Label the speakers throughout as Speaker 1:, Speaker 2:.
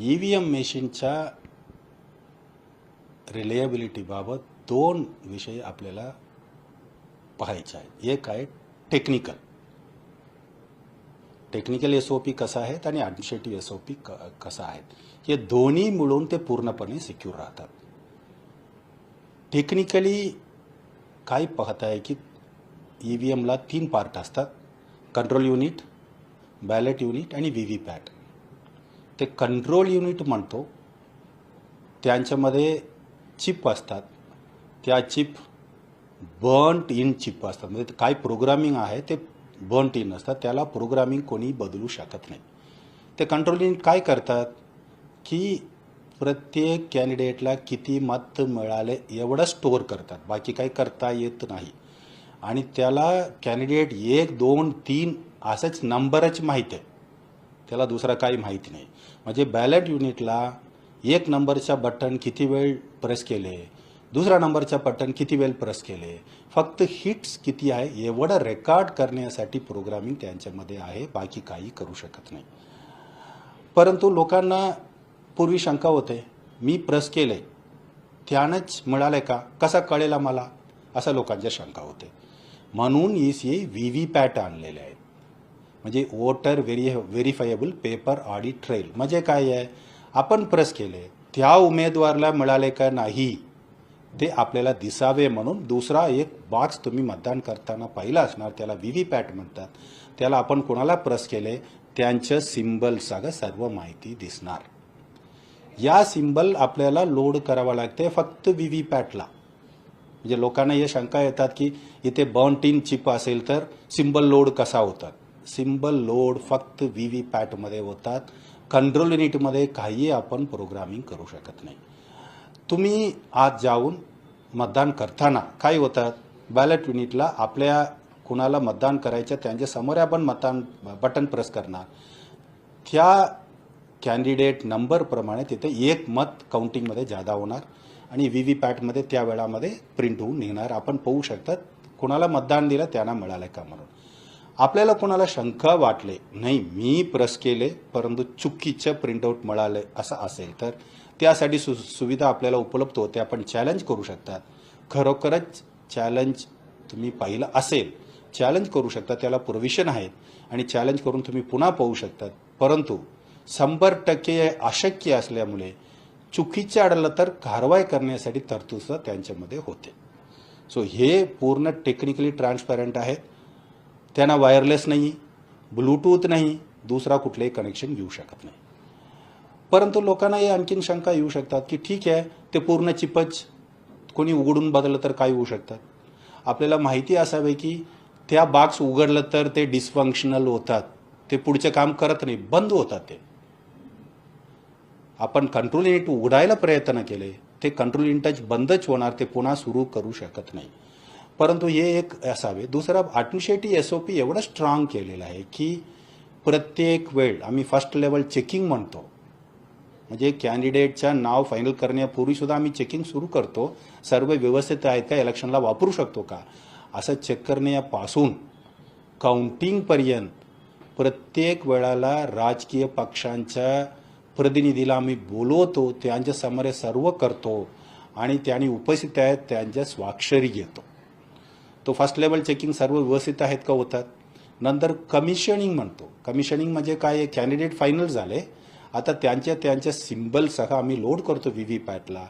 Speaker 1: E V M मेशीनच्या रिलेबिलिटीबाबत दोन विषय आपल्याला पाहायचे आहेत. एक आहे technical technical S O P कसा आहेत आणि ॲडमिनिस्ट्रेटिव्ह एस ओ पी क कसा आहेत हे दोन्ही मिळून ते पूर्णपणे सिक्युअर राहतात. टेक्निकली काय पाहत आहे की ई व्ही एमला तीन पार्ट असतात. कंट्रोल युनिट बॅलेट युनिट आणि व्ही व्ही पॅट ते कंट्रोल युनिट म्हणतो त्यांच्यामध्ये चिप असतात. त्या चिप बर्न्ट इन चिप असतात. म्हणजे काय प्रोग्रामिंग आहे ते बर्न्ट इन असतात. त्याला प्रोग्रामिंग कोणी बदलू शकत नाही. ते कंट्रोल युनिट काय करतात? की प्रत्येक कॅन्डिडेटला किती मत मिळाले एवढं स्टोअर करतात. बाकी काही करता येत नाही. आणि त्याला कॅन्डिडेट एक दोन तीन असंच नंबरच माहीत आहे. त्याला दुसरा काही माहिती नाही. म्हणजे बॅलेट युनिटला एक नंबरचा बटन किती वेळ प्रेस केले? दुसरा नंबरचा बटन किती वेळ प्रेस केले? फक्त हिट्स किती आहे? एवढं रेकॉर्ड करण्यासाठी प्रोग्रामिंग त्यांच्यामध्ये आहे. बाकी काही करू शकत नाही. परंतु लोकांना पूर्वी शंका होते. मी प्रेस केले. त्यानंच मिळाले का? कसा कळेल मला? असं लोकांच्या शंका होते. म्हणून E C V V PAT आणलेले आहेत. म्हणजे voter very verifiable paper audit trail म्हणजे काय आहे? आपण प्रेस केले. त्या उमेदवाराला मिळाले का नाही? ते आपल्याला दिसावे म्हणून दुसरा एक बॉक्स तुम्ही मतदान करताना पाहिला असणार. त्याला व्ही व्ही पॅट म्हणतात. त्याला आपण कोणाला प्रेस केले? त्यांचं सिम्बल सगळं सर्व माहिती दिसणार. या सिम्बल आपल्याला लोड करावं लागते फक्त व्ही व्ही पॅटला म्हणजे लोकांना हे शंका येतात की इथे बॉन्टीन चिप असेल तर सिम्बल लोड कसा होतात? सिम्बल लोड फक्त व्ही व्ही पॅटमध्ये होतात. कंट्रोल युनिटमध्ये काही आपण प्रोग्रामिंग करू शकत नाही. तुम्ही आज जाऊन मतदान करताना काय होतात बॅलेट युनिटला आपल्या कुणाला मतदान करायचं त्यांच्यासमोर आपण मतदान बटन प्रेस करणार. त्या कॅन्डिडेट नंबरप्रमाणे तिथे एक मत काउंटिंगमध्ये जादा होणार आणि व्ही व्ही पॅटमध्ये त्या वेळामध्ये प्रिंट होऊन निघणार. आपण पाहू शकतात कुणाला मतदान दिलं त्यांना मिळालं का म्हणून. आपल्याला कोणाला शंका वाटले? नाही मी प्रेस केले परंतु चुकीचं प्रिंटआउट मिळालं असं असेल तर त्यासाठी सु सुविधा आपल्याला उपलब्ध होते. आपण चॅलेंज करू शकतात. खरोखरच चॅलेंज तुम्ही पाहिलं असेल. चॅलेंज करू शकता त्याला प्रोव्हिशन आहेत. आणि चॅलेंज करून तुम्ही पुन्हा पाहू शकतात. परंतु शंभर टक्के अशक्य असल्यामुळे चुकीचे आढळलं तर कारवाई करण्यासाठी तरतूद त्यांच्यामध्ये होते. सो हे पूर्ण टेक्निकली ट्रान्सपरंट आहेत त्यांना वायरलेस नाही ब्लूटूथ नाही दुसरा कुठलंही कनेक्शन घेऊ शकत नाही. परंतु लोकांना हे आणखीन शंका येऊ शकतात की ठीक आहे ते पूर्ण चिपच कोणी उघडून बदललं तर काय होऊ शकतात? आपल्याला माहिती असावे की त्या बाक्स उघडलं तर ते डिस्फंक्शनल होतात. ते पुढचे काम करत नाही बंद होतात ते. आपण कंट्रोल युनिट उघडायला प्रयत्न केले ते कंट्रोल युनिटच बंदच होणार ते पुन्हा सुरू करू शकत नाही. परंतु हे एक असावे. दुसरा ॲडमिनिस्ट्रेटिव्ह एस ओ पी एवढं स्ट्रॉंग केलेलं आहे की प्रत्येक वेळ आम्ही फर्स्ट लेवल चेकिंग म्हणतो. म्हणजे कॅन्डिडेटचं नाव फायनल करण्यापूर्वीसुद्धा आम्ही चेकिंग सुरू करतो. सर्व व्यवस्थित आहेत का इलेक्शनला वापरू शकतो का? असं चेक करण्यापासून काउंटिंगपर्यंत प्रत्येक वेळाला राजकीय पक्षांच्या प्रतिनिधीला आम्ही बोलवतो त्यांच्यासमोर सर्व करतो आणि त्यांनी उपस्थित आहेत त्यांच्या स्वाक्षरी घेतो. तो फर्स्ट लेवल चेकिंग सर्व व्यवस्थित आहेत का होतात? नंतर कमिशनिंग म्हणतो. कमिशनिंग म्हणजे काय? आहे कॅन्डिडेट फायनल झाले. आता त्यांच्या त्यांच्या सिम्बलसह आम्ही लोड करतो व्ही व्ही पॅटला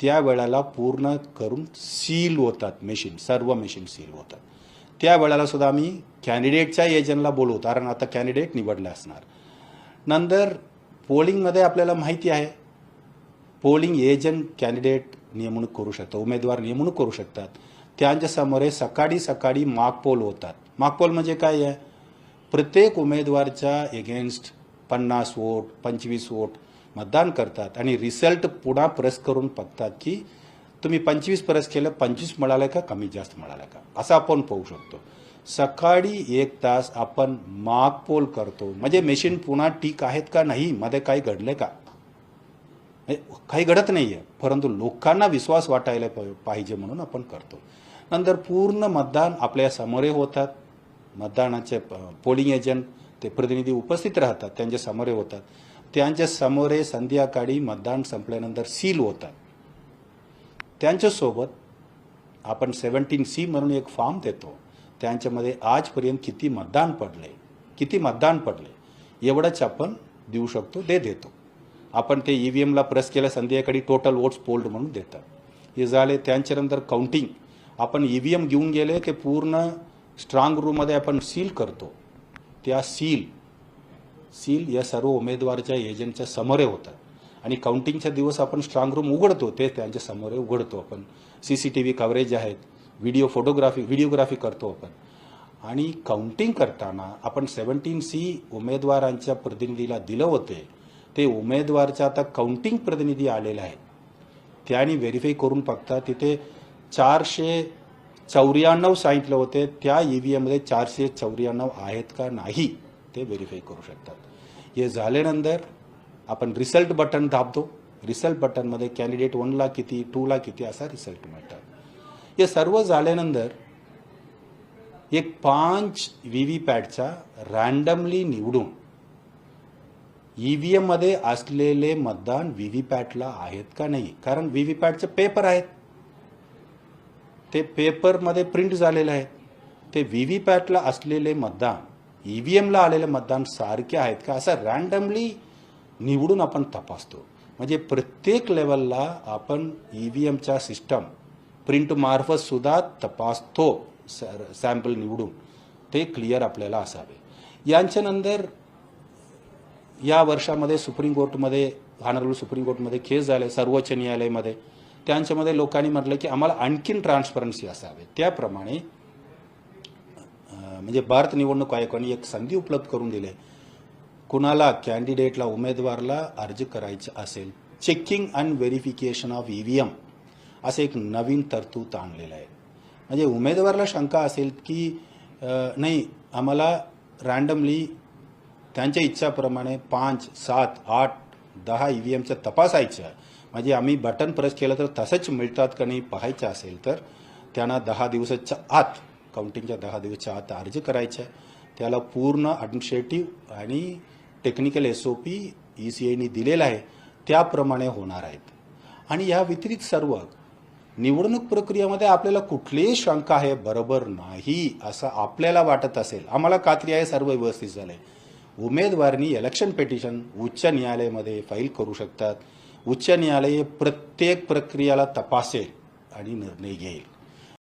Speaker 1: त्यावेळेला पूर्ण करून सील होतात मशीन सर्व मशीन सील होतात. त्यावेळेला सुद्धा आम्ही कॅन्डिडेटच्या एजंटला बोलवतो कारण आता कॅन्डिडेट निवडले असणार. नंतर पोलिंगमध्ये आपल्याला माहिती आहे. पोलिंग एजंट कॅन्डिडेट नेमणूक करू शकतात उमेदवार नेमणूक करू शकतात. त्यांच्यासमोर सकाळी सकाळी मागपोल होतात. मागपोल म्हणजे काय आहे? प्रत्येक उमेदवारच्या एगेन्स्ट पन्नास वोट पंचवीस वोट मतदान करतात आणि रिझल्ट पुन्हा प्रेस करून बघतात की तुम्ही पंचवीस प्रेस केलं पंचवीस मिळालं का कमी जास्त मिळालं का? असं आपण पाहू शकतो. सकाळी एक तास आपण मागपोल करतो. म्हणजे मेशीन पुन्हा ठीक आहेत का नाही? मध्ये काही घडले का? काही घडत नाही आहे परंतु लोकांना विश्वास वाटायला प- पाहिजे म्हणून आपण करतो. नंतर पूर्ण मतदान आपल्या समोरे होतात. मतदानाचे पोलिंग एजंट ते प्रतिनिधी उपस्थित राहतात त्यांच्या समोरे होतात. त्यांच्या समोरे संध्याकाळी मतदान संपल्यानंतर सील होतात. त्यांच्यासोबत आपण सेवन्टीन सी म्हणून एक फॉर्म देतो. त्यांच्यामध्ये आजपर्यंत किती मतदान पडले किती मतदान पडले एवढंच आपण देऊ शकतो ते देतो. आपण ते ई व्ही एमला प्रेस केलं संध्याकाळी टोटल वोट्स पोल्ड म्हणून देतात. हे झाले त्यांच्यानंतर काउंटिंग आपण ई व्ही एम घेऊन गेले ते पूर्ण स्ट्रॉंग रूममध्ये आपण सील करतो. त्या सील सील या सर्व उमेदवारच्या एजंटच्या समोरे होतात. आणि काउंटिंगच्या दिवस आपण स्ट्रॉंग रूम उघडतो ते त्यांच्या समोरे उघडतो आपण. C C T V coverage आहेत व्हिडिओ फोटोग्राफी व्हिडिओग्राफी करतो आपण. आणि काउंटिंग करताना आपण सेवन्टीन सी उमेदवारांच्या प्रतिनिधीला दिलं होते ते उमेदवारचा आता काउंटिंग प्रतिनिधी आलेले आहे त्यांनी व्हेरीफाय करून बघता तिथे चारशे चौऱ्याण्णव सांगितलं होते त्या ई व्ही एममध्ये चारशे चौऱ्याण्णव आहेत का नाही ते व्हेरीफाय करू शकतात. हे झाल्यानंतर आपण रिझल्ट बटन दाबतो. रिझल्ट बटनमध्ये कॅन्डिडेट वनला किती टूला किती असा रिझल्ट मिळतात. हे सर्व झाल्यानंतर एक पाच व्ही व्ही पॅटचा रँडमली निवडून ई व्ही एममध्ये असलेले मतदान व्ही व्ही पॅटला आहेत का नाही? कारण व्ही व्ही पॅटचे पेपर आहेत. ते पेपरमध्ये प्रिंट झालेले आहेत ते व्ही व्ही पॅटला असलेले मतदान ई व्ही एमला आलेले मतदान सारखे आहेत का? असं रँडमली निवडून आपण तपासतो. म्हणजे प्रत्येक लेवलला आपण ई व्ही एमच्या सिस्टम प्रिंट मार्फत सुद्धा तपासतो सॅम्पल निवडून. ते क्लिअर आपल्याला असावे. यांच्यानंतर या वर्षामध्ये सुप्रीम कोर्टमध्ये ऑनरेबल सुप्रीम कोर्टमध्ये केस झाले सर्वोच्च न्यायालयामध्ये. त्यांच्यामध्ये लोकांनी म्हटलं की आम्हाला आणखीन ट्रान्सपरन्सी असावे. त्याप्रमाणे म्हणजे भारत निवडणूक आयोगाने एक संधी उपलब्ध करून दिली. कुणाला कॅन्डिडेटला उमेदवारला अर्ज करायचं असेल checking and verification of E V M असं एक नवीन तरतूद आणलेलं आहे. म्हणजे उमेदवाराला शंका असेल की नाही आम्हाला रँडमली त्यांच्या इच्छाप्रमाणे पाच सात आठ दहा ई व्ही एमचं तपासायचं. म्हणजे आम्ही बटन प्रेस केलं तर तसंच मिळतात का नाही पाहायचं असेल तर त्यांना दहा दिवसाच्या आत काउंटिंगच्या दहा दिवसाच्या आत अर्ज करायचा. आहे त्याला पूर्ण ॲडमिनिस्ट्रेटिव्ह आणि technical S O P E C आयनी दिलेला आहे. त्याप्रमाणे होणार आहेत. आणि या व्यतिरिक्त सर्व निवडणूक प्रक्रियेमध्ये आपल्याला कुठलीही शंका आहे बरोबर नाही असं आपल्याला वाटत असेल. आम्हाला खात्री आहे सर्व व्यवस्थित झालं आहे उमेदवारांनी इलेक्शन पिटिशन उच्च न्यायालयामध्ये फाईल करू शकतात. उच्च न्यायालय प्रत्येक प्रक्रियाला तपासेल आणि निर्णय घेईल.